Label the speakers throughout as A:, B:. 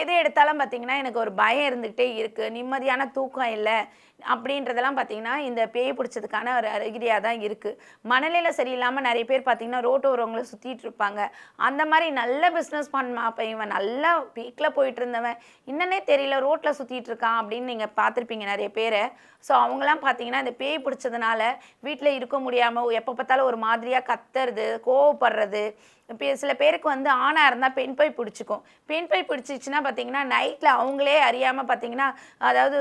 A: ഏത് எடுத்தாலும் பார்த்தீங்கன்னா எனக்கு ஒரு பயம் இருந்துக்கிட்டே இருக்குது நிம்மதியான தூக்கம் இல்லை. அப்படின்றதெல்லாம் பார்த்தீங்கன்னா இந்த பேய் பிடிச்சதுக்கான ஒரு அறிகுறியாக தான் இருக்குது மனநிலை சரியில்லாமல் நிறைய பேர் பார்த்தீங்கன்னா ரோட்டோரவங்களை சுற்றிட்டு இருப்பாங்க. அந்த மாதிரி நல்ல பிஸ்னஸ் பண்ண அப்போ இவன் நல்லா பீக்கில் போயிட்டு இருந்தவன். என்னன்னே தெரியல ரோட்டில் சுற்றிட்டு இருக்கான் அப்படின்னு நீங்கள் பார்த்துருப்பீங்க நிறைய பேரை. ஸோ அவங்களாம் பார்த்தீங்கன்னா இந்த பேய் பிடிச்சதுனால வீட்டில் இருக்க முடியாமல் எப்போ பார்த்தாலும் ஒரு மாதிரியாக கத்துறது கோவப்படுறது. இப்போ சில பேருக்கு வந்து ஆணாக இருந்தால் பெண் பை பிடிச்சிக்கும். பெண் பை பிடிச்சிச்சுன்னா பார்த்தீங்கன்னா நைட்டில் அவங்களே அறியாமல் பார்த்தீங்கன்னா அதாவது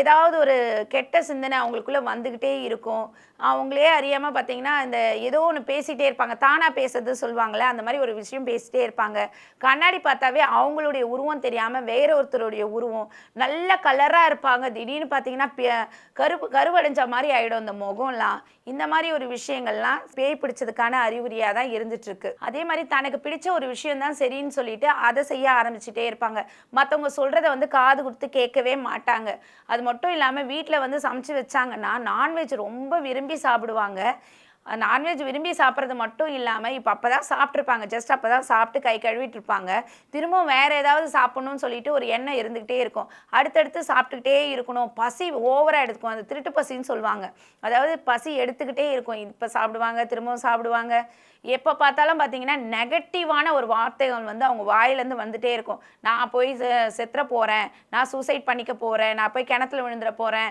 A: ஏதாவது ஒரு கெட்ட சிந்தனை அவங்களுக்குள்ளே வந்துக்கிட்டே இருக்கும். அவங்களே அறியாமல் பார்த்தீங்கன்னா இந்த ஏதோ ஒன்று பேசிகிட்டே இருப்பாங்க. தானாக பேசுறது சொல்லுவாங்களே அந்த மாதிரி ஒரு விஷயம் பேசிகிட்டே இருப்பாங்க. கண்ணாடி பார்த்தாவே அவங்களுடைய உருவம் தெரியாமல் வேற ஒருத்தருடைய உருவம் நல்ல கலராக இருப்பாங்க. திடீர்னு பார்த்தீங்கன்னா கருப்பு கருவடைஞ்ச மாதிரி ஆகிடும் அந்த முகம்லாம். இந்த மாதிரி ஒரு விஷயங்கள்லாம் பேய் பிடிச்சதுக்கான அறிகுறியாக தான் இருந்துட்டுருக்கு. அதே மாதிரி தனக்கு பிடிச்ச ஒரு விஷயம் தான் சரின்னு சொல்லிட்டு அதை செய்ய ஆரம்பிச்சுட்டே இருப்பாங்க. மற்றவங்க சொல்கிறத வந்து காது கொடுத்து கேட்கவே மாட்டாங்க. அது அது மட்டும் இல்லாமல் வீட்டில் வந்து சமைச்சு வச்சாங்கன்னா நான்வெஜ் ரொம்ப விரும்பி சாப்பிடுவாங்க. நான்வெஜ் விரும்பி சாப்பிட்றது மட்டும் இல்லாமல் இப்போ அப்போ தான் சாப்பிட்ருப்பாங்க ஜஸ்ட் அப்போ தான் சாப்பிட்டு கை கழுவிட்டு இருப்பாங்க திரும்பவும் வேறு ஏதாவது சாப்பிட்ணும்னு சொல்லிட்டு ஒரு எண்ணம் இருந்துக்கிட்டே இருக்கும். அடுத்தடுத்து சாப்பிட்டுக்கிட்டே இருக்கணும். பசி ஓவராக எடுத்துக்கும். அந்த திருட்டு பசின்னு சொல்லுவாங்க. அதாவது பசி எடுத்துக்கிட்டே இருக்கும். இப்போ சாப்பிடுவாங்க திரும்பவும் சாப்பிடுவாங்க. எப்போ பார்த்தாலும் பார்த்தீங்கன்னா நெகட்டிவான ஒரு வார்த்தைகள் வந்து அவங்க வாயிலேருந்து வந்துகிட்டே இருக்கும். நான் போய் செ- செத்துற போகிறேன் நான் சூசைட் பண்ணிக்க போகிறேன் நான் போய் கிணத்துல விழுந்துட போகிறேன்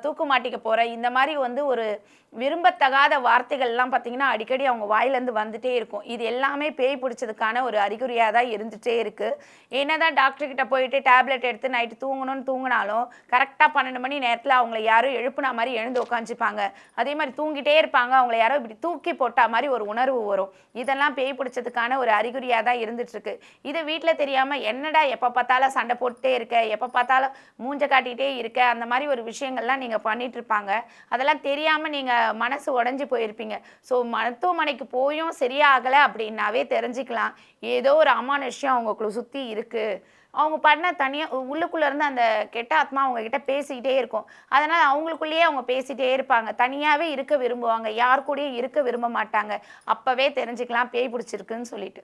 A: தூக்கு மாட்டிக்க போகிறேன் இந்த மாதிரி வந்து ஒரு விரும்பத்தகாத வார்த்தைகள்லாம் பார்த்தீங்கன்னா அடிக்கடி அவங்க வாயிலேருந்து வந்துட்டே இருக்கும். இது எல்லாமே பேய் பிடிச்சதுக்கான ஒரு அறிகுறியாக தான் இருந்துகிட்டே இருக்குது என்னதான் டாக்டர் கிட்ட போயிட்டு டேப்லெட் எடுத்து நைட்டு தூங்கணும்னு தூங்கினாலும் கரெக்டாக பன்னெண்டு மணி நேரத்தில் அவங்கள யாரும் எழுப்புனா மாதிரி எழுந்து உட்காந்துப்பாங்க அதே மாதிரி தூங்கிட்டே இருப்பாங்க. அவங்கள யாரோ இப்படி தூக்கி போட்டா மாதிரி ஒரு உணர்வு வரும். இதெல்லாம் பேய் பிடிச்சதுக்கான ஒரு அறிகுறியாக தான் இருந்துட்டுருக்கு இது வீட்டில் தெரியாமல் என்னடா எப்போ பார்த்தாலும் சண்டை போட்டுட்டே இருக்க எப்போ பார்த்தாலும் மூஞ்ச காட்டிகிட்டே இருக்க அந்த மாதிரி ஒரு விஷயங்கள்லாம் நீங்கள் பண்ணிட்டு இருப்பாங்க. அதெல்லாம் தெரியாமல் நீங்கள் மனசு உடஞ்சி போயிருப்பீங்க. ஸோ மருத்துவமனைக்கு போயும் சரியாகலை அப்படின்னாவே தெரிஞ்சுக்கலாம். ஏதோ ஒரு அமானுஷ்யம் அவங்களுக்குள்ள சுற்றி இருக்குது அவங்க பண்ண தனியாக உள்ளுக்குள்ளே இருந்து அந்த கெட்ட ஆத்மா அவங்க கிட்ட பேசிக்கிட்டே இருக்கும். அதனால் அவங்களுக்குள்ளேயே அவங்க பேசிகிட்டே இருப்பாங்க. தனியாகவே இருக்க விரும்புவாங்க. யார் கூடயும் இருக்க விரும்ப மாட்டாங்க. அப்போவே தெரிஞ்சுக்கலாம். பேய் பிடிச்சிருக்குன்னு சொல்லிட்டு.